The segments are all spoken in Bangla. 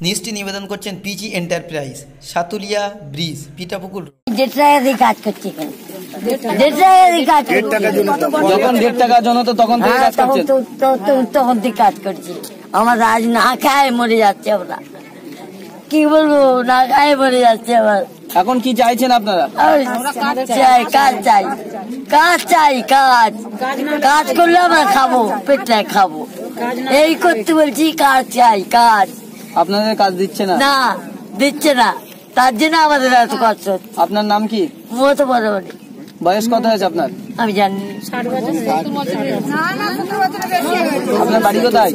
নিউজটি নিবেদন করছেন P G enterprise Satulia bridge Pithapukur দেড় টাকা দিয়ে কাজ করছি দেড় টাকা দিয়ে কাজ করছি। যখন দেড় টাকার জন্য তো তখন থেকে হ্যাঁ কাজ তখন করছেন। তো- তো- তো- তখন থেকে কাজ করছি। আমার আজ না খায় মরে যাচ্ছে আমরা কি বলব না খায় মরে যাচ্ছে আমার এখন কি চাইছেন আপনারা? চাই কাজ চাই। কাজ চাই কাজ। কাজ করলে আমরা খাব পেটটা খাব। এই করতে বলছি কাজ চাই কাজ। আপনাদের কাজ দিচ্ছে না? না দিচ্ছে না। তার জন্য আমাদের এত কষ্ট হচ্ছে। আপনার নাম কি? মতো বড় বড় বয়স কত হয়েছে আপনার? আমি জানি আপনার বাড়ি কোথায়?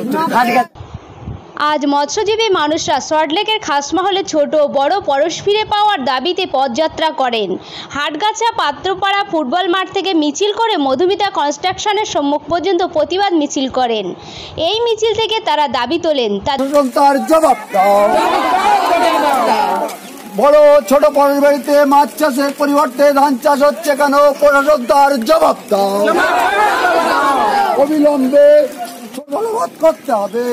আজ মৎস্যজীবী মানুষরা সল্টলেকের খাসমহলে ছোট বড় পরশ ফিরে পাওয়ার দাবিতে পদযাত্রা করেন। হাটগাছা পাত্রপাড়া ফুটবল মাঠ থেকে মিছিল করে মধুমিতা কনস্ট্রাকশনের সম্মুখ পর্যন্ত প্রতিবাদ মিছিল করেন। এই মিছিল থেকে তারা দাবি তোলেন তার জবাব বড় ছোট পরের বাড়িতে মাছ চাষের পরিবর্তে ধান চাষ হচ্ছে কেন? প্রশাসন তার জবাব দাও। অবিলম্বে করতে হবে।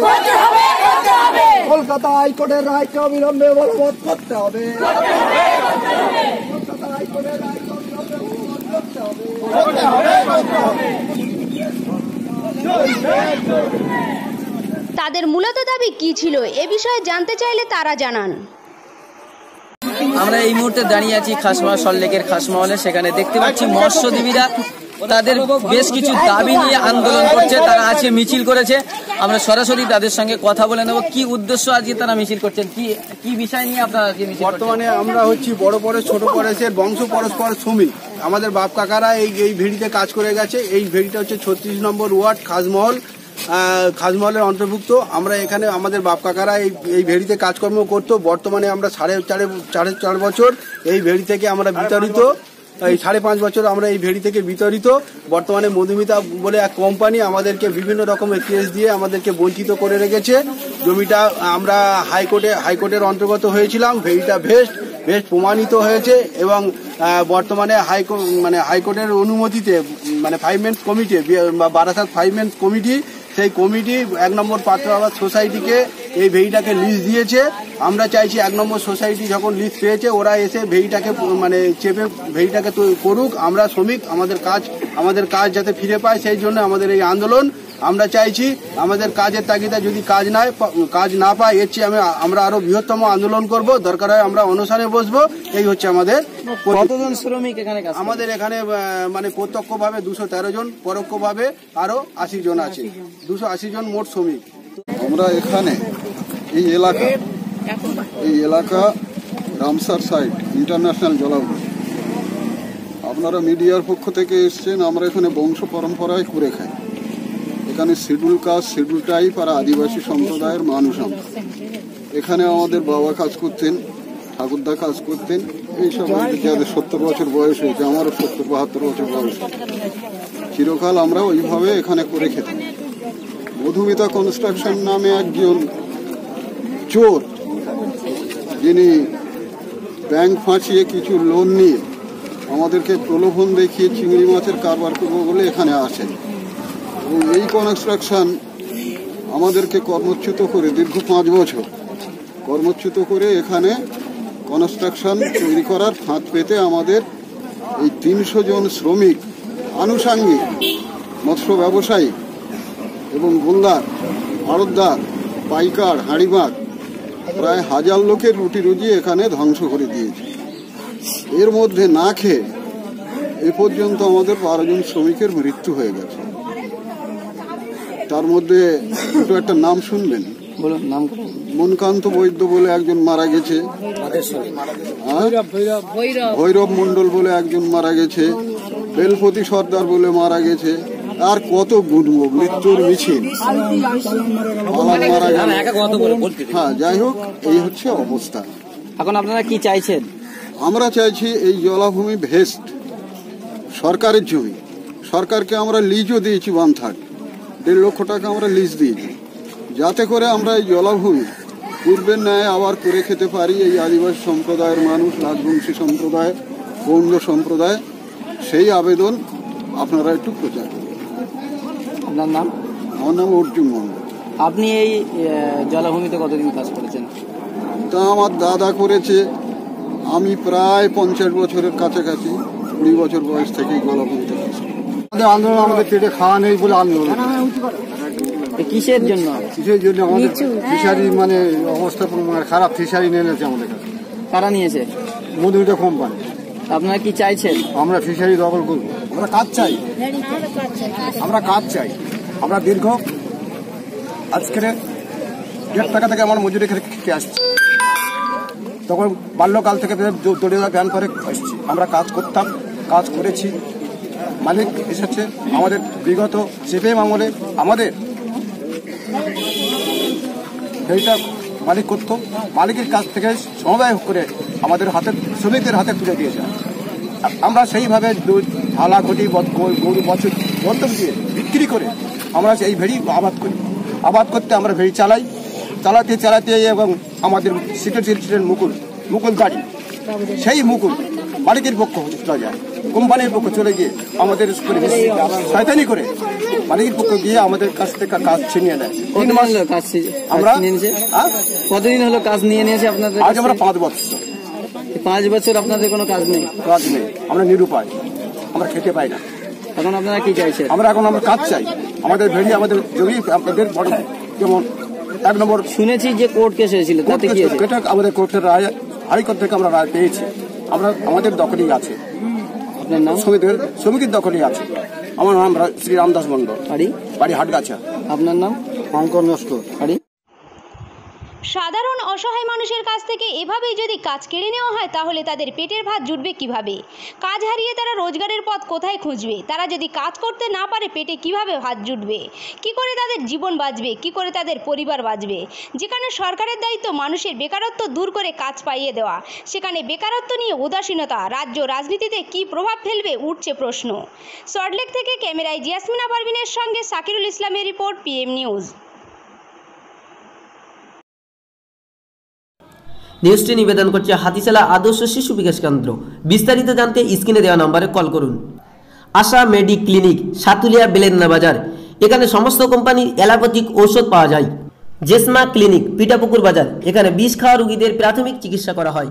কলকাতা হাইকোর্টের রায়কে অবিলম্বে বলবৎ করতে হবে। কলকাতা হাইকোর্টের রায়কে অবিলম্বে বলবৎ করতে হবে। তাদের মূলত দাবি কী ছিল এ বিষয়ে জানতে চাইলে তারা জানান। আমরা এই মুহূর্তে দাঁড়িয়ে আছি খাসমহল সল্লেকের খাসমহলে সেখানে দেখতে পাচ্ছি মৎস্যজীবীরা তাদের বেশ কিছু দাবি নিয়ে আন্দোলন করছে তারা আজকে মিছিল করেছে। আমরা সরাসরি তাদের সঙ্গে কথা বলে নেব। কি উদ্দেশ্য আজকে তারা মিছিল করছেন? কি কি বিষয় নিয়ে আপনারা আজকে মিছিল বর্তমানে আমরা হচ্ছি বড় পরে ছোট পরেশের বংশ পরস্পর শ্রমিক আমাদের বাপ কাকারা এই এই ভেড়িতে কাজ করে গেছে। এই ভেড়িটা হচ্ছে ছত্রিশ নম্বর ওয়ার্ড খাজমহল আহ, খাজমহলের অন্তর্ভুক্ত। আমরা এখানে আমাদের বাপ কাকারা এই এই ভেড়িতে কাজকর্ম করতো। বর্তমানে আমরা সাড়ে চারে সাড়ে চার বছর এই ভেড়ি থেকে আমরা বিতাড়িত। এই সাড়ে পাঁচ বছর আমরা এই ভেড়ি থেকে বিতাড়িত। বর্তমানে মধুমিতা বলে এক কোম্পানি আমাদেরকে বিভিন্ন রকমের কেস দিয়ে আমাদেরকে বঞ্চিত করে রেখেছে। জমিটা আমরা হাইকোর্টে, হাইকোর্টের অন্তর্গত হয়েছিলাম। ভেড়িটা ভেস্ট বেশ প্রমাণিত হয়েছে এবং বর্তমানে হাইকোর্ট মানে হাইকোর্টের অনুমতিতে মানে ফাইভ মেন্স কমিটি বা বারাসাত ফাইভ মেন্স কমিটি সেই কমিটি এক নম্বর পাত্র আবাস সোসাইটিকে এই ভেড়িটাকে লিস্ট দিয়েছে। আমরা চাইছি এক নম্বর সোসাইটি যখন লিস্ট পেয়েছে, ওরা এসে ভেড়িটাকে মানে চেপে ভেড়িটাকে করুক। আমরা শ্রমিক, আমাদের কাজ আমাদের কাজ যাতে ফিরে পায়, সেই জন্য আমাদের এই আন্দোলন আমরা চাইছি আমাদের কাজের তাগিদা যদি কাজ না কাজ না পায় এর চেয়ে আমি আমরা আরও বৃহত্তম আন্দোলন করব। দরকার হয় আমরা অনশনে বসবো। এই হচ্ছে আমাদের কতজন শ্রমিক এখানে আমাদের এখানে মানে প্রত্যক্ষভাবে দুশো তেরো জন পরোক্ষভাবে আরও আশি জন আছে। দুশো আশি জন মোট শ্রমিক। আমরা এখানে এই এলাকা এই এলাকা রামসার সাইড ইন্টারন্যাশনাল জলাভূমি। আপনারা মিডিয়ার পক্ষ থেকে এসছেন আমরা এখানে বংশ পরম্পরায় করে খাই। এখানে শিডিউল কাস্ট শিডিউল টাইপ আর আদিবাসী সম্প্রদায়ের মানুষ আমরা। এখানে আমাদের বাবা কাজ করতেন, ঠাকুরদা কাজ করতেন। এইসব আর কি যাদের সত্তর বছর বয়স হয়েছে, আমারও সত্তর, বাহাত্তর বছর বয়স চিরকাল আমরা ওইভাবে এখানে করে খেতাম মধুমিতা কনস্ট্রাকশন নামে একজন চোর, যিনি ব্যাংক ফাঁসিয়ে কিছু লোন নিয়ে আমাদেরকে প্রলোভন দেখিয়ে চিংড়ি মাছের কারবার করব বলে এখানে আসেন। এবং এই কনস্ট্রাকশন আমাদেরকে কর্মচ্যুত করে দীর্ঘ পাঁচ বছর, কর্মচ্যুত করে এখানে কনস্ট্রাকশন তৈরি করার ফাঁদ পেতে আমাদের এই তিনশো জন শ্রমিক, আনুষাঙ্গিক, মৎস্য ব্যবসায়ী এবং গোলদার আড়তদার পাইকার, হাঁড়িমার প্রায় হাজার লোকের রুটি রুজি এখানে ধ্বংস করে দিয়েছে। এর মধ্যে না খেয়ে এ পর্যন্ত আমাদের বারো জন শ্রমিকের মৃত্যু হয়ে গেছে। তার মধ্যে দুটো একটা নাম বলুন নাম মনকান্ত বৈদ্য বলে একজন মারা গেছে। ভৈরব মন্ডল বলে একজন মারা গেছে। বেলপতি সর্দার বলে মারা গেছে। আর কত গুনব মৃত্যুর মিছিল। মারা গেল হ্যাঁ যাই হোক এই হচ্ছে অবস্থা। এখন আপনারা কি চাইছেন? আমরা চাইছি এই জলাভূমি ভেস্ট সরকারের জমি। সরকারকে আমরা লিজও দিয়েছি ওয়ান থার্ড। দেড় লক্ষ টাকা আমরা লিজ দিয়েছি যাতে করে আমরা এই জলাভূমি পূর্বের ন্যায় আবার করে খেতে পারি এই আদিবাসী সম্প্রদায়ের মানুষ রাজবংশী সম্প্রদায় গৌণ্য সম্প্রদায়। সেই আবেদন আপনারা একটু প্রচার করুন। আপনার নাম? আমার নাম অর্জুন মন্ডল আপনি এই জলাভূমিতে কতদিন কাজ করেছেন? তা আমার দাদা করেছে। আমি প্রায় পঞ্চাশ বছরের কাছাকাছি কুড়ি বছর বয়স থেকেই গলাপুরিতে কাজ করি। আমাদের আন্দোলন আমাদের পেটে খাওয়া নেই বলে আন্দোলন। কিসের জন্য? কিসের জন্য আমাদের ফিশারি মানে অবস্থা মানে খারাপ ফিশারি নিয়ে নিয়েছে আমাদের কাছে। কারা নিয়েছে? মধুমিতা কোম্পানি। আপনারা কি চাইছেন? আমরা ফিশারি দখল করব। আমরা কাজ চাই। আমরা কাজ চাই। আমরা দীর্ঘ আজকের দেড় টাকা থেকে আমার মজুরি খেতে আসছি। তখন বাল্যকাল থেকে দড়িয়া ব্যান করে আসছি। আমরা কাজ করতাম কাজ করেছি। মালিক এসেছে আমাদের বিগত সিপিএম আমলে আমাদের সেইটা মালিক করতো। মালিকের কাছ থেকে সমবায় করে আমাদের হাতে, শ্রমিকদের হাতে তুলে দিয়েছে। আমরা সেইভাবে দুধ থালা ঘটি গরু বছর বন্ধক দিয়ে বিক্রি করে আমরা সেই ভেড়ি আবাদ করি। আবাদ করতে আমরা ভেড়ি চালাই। চালাতে চালাতে এবং আমাদের সিটের ছিলেন মুকুল মুকুল গাড়ি, সেই মুকুল মালিকের পক্ষ চলে যায় কোম্পানির পক্ষ চলে গিয়ে আমাদের শয়তানি করে মালিকের পক্ষ গিয়ে আমাদের কাছ থেকে কাজ ছিনিয়ে নেয়। কাজ আমরা হ্যাঁ? কতদিন হলো কাজ নিয়ে নিয়েছে আপনাদের আজ আমরা পাঁচ বছর। পাঁচ বছর আপনাদের কোনো কাজ নেই? কাজ নেই। আমরা নিরুপায়। আমরা খেতে পাই না। এখন আপনারা কি চাইছেন? আমরা এখন আমরা কাজ চাই। আমাদের ভেড়ি আমাদের জমি আপনাদের বড়। যেমন এক নম্বর শুনেছি যে কোর্ট কেস হয়েছিল তাতে কি আমাদের কোর্টের রায় হাইকোর্ট থেকে আমরা রায় পেয়েছি। আমরা আমাদের দখলেই আছে। আপনার নাম? শ্রমিকদের শ্রমিকের দখলেই আছে। আমার নাম শ্রী রামদাস মন্ডল বাড়ি? বাড়ি হাটগাছা। আপনার নাম? অঙ্কন নস্কর। বাড়ি? সাধারণ অসহায় মানুষের কাছ থেকে এভাবেই যদি কাজ কেড়ে নেওয়া হয়, তাহলে তাদের পেটের ভাত জুটবে কীভাবে? কাজ হারিয়ে তারা রোজগারের পথ কোথায় খুঁজবে? তারা যদি কাজ করতে না পারে, পেটে কীভাবে ভাত জুটবে? কি করে তাদের জীবন বাঁচবে? কি করে তাদের পরিবার বাঁচবে? যেখানে সরকারের দায়িত্ব মানুষের বেকারত্ব দূর করে কাজ পাইয়ে দেওয়া, সেখানে বেকারত্ব নিয়ে উদাসীনতা, রাজ্য রাজনীতিতে কি প্রভাব ফেলবে, উঠছে প্রশ্ন। সল্টলেক থেকে ক্যামেরায় জিয়াসমিনা পারভিনের সঙ্গে সাকিরুল ইসলামের রিপোর্ট, পিএম নিউজ। নিউজটি নিবেদন করছে হাতিশালা আদর্শ শিশু বিকাশ কেন্দ্র। বিস্তারিত জানতে স্ক্রিনে দেওয়া নম্বরে কল করুন। আশা মেডি ক্লিনিক সাতুলিয়া বেলেন্দা বাজার। এখানে সমস্ত কোম্পানির অ্যালোপ্যাথিক ঔষধ পাওয়া যায়। জেসমা ক্লিনিক পিটাপুকুর বাজার। এখানে বিষ খাওয়া রুগীদের প্রাথমিক চিকিৎসা করা হয়।